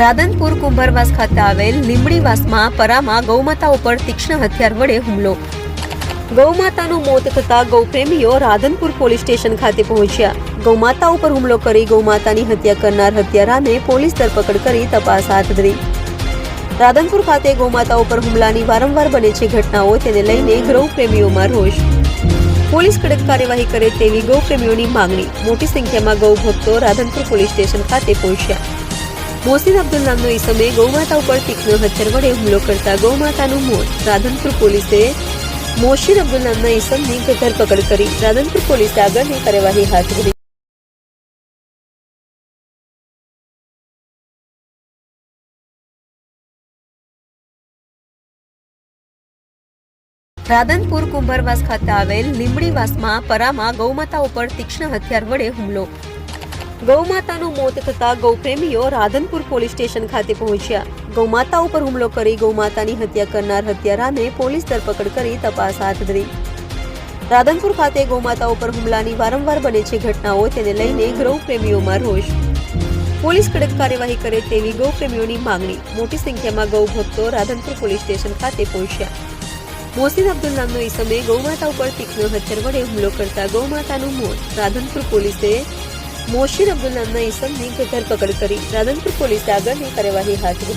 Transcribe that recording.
રાધનપુર કુંભરવાસ ખાતે આવેલ લીમડીવાસમાં પરામાં ગૌમાતા ઉપર તીક્ષ્ણ હથિયાર વડે હુમલો. ગૌમાતાનું મોત થતાં ગૌપ્રેમીઓ રાધનપુર પોલીસ સ્ટેશન ખાતે પહોંચ્યા. ગૌમાતા ઉપર હુમલો કરી ગૌમાતાની હત્યા કરનાર હત્યારાને પોલીસ ધરપકડ કરી તપાસ હાથ ધરી. રાધનપુર ખાતે ગૌમાતા ઉપર હુમલાની વારંવાર બને છે ઘટનાઓ, તેને લઈને ગૌપ્રેમીઓમાં રોષ. પોલીસ કડક કાર્યવાહી કરે તેવી ગૌપ્રેમીઓની માંગણી. મોટી સંખ્યામાં ગૌ રાધનપુર પોલીસ સ્ટેશન ખાતે પહોંચ્યા. મોહસિન અબ્દુલ નામનો ગૌમાતા ઉપર તીક્ષ્ણ હથિયાર વડે હુમલો કરતા ગૌમાતાનું મોત. રાધનપુર પોલીસે મોશીર અબ્દુલ નામના ધરપકડ કરી રાધનપુર પોલીસે આગળની કાર્યવાહી હાથ ધરી. રાધનપુર કુંભરવાસ ખાતે આવેલ લીમડીવાસમાં પરામાં ગૌમાતા ઉપર તીક્ષ્ણ હથિયાર વડે હુમલો. ગૌમાતાનું મોત થતાં ગૌપ્રેમીઓ રાધનપુર પોલીસ સ્ટેશન ખાતે પહોંચ્યા. ગૌમાતા ઉપર હુમલો કરી ગૌમાતાની હત્યા કરનાર હત્યારાને પોલીસ ધરપકડ કરી તપાસ હાથ ધરી. રાધનપુર ખાતે ગૌમાતા ઉપર હુમલાની વારંવાર બને છે ઘટનાઓ, તેને લઈને ગૌપ્રેમીઓમાં રોષ. પોલીસ કડક કાર્યવાહી કરે તેવી ગૌપ્રેમીઓની માંગણી. મોટી સંખ્યામાં ગૌ ભક્તો રાધનપુર પોલીસ સ્ટેશન ખાતે પહોંચ્યા. મોસીન અબ્દુલ નામનો ઈસમે ગૌમાતા ઉપર તીક્ષ્ણ હથિયાર વડે હુમલો કરતા ગૌમાતાનું મોત. રાધનપુર પોલીસે મોહસિન અબ્દુલ નામના ઈસમની ધરપકડ કરી રાધનપુર પોલીસે આગળની કાર્યવાહી હાથ ધરી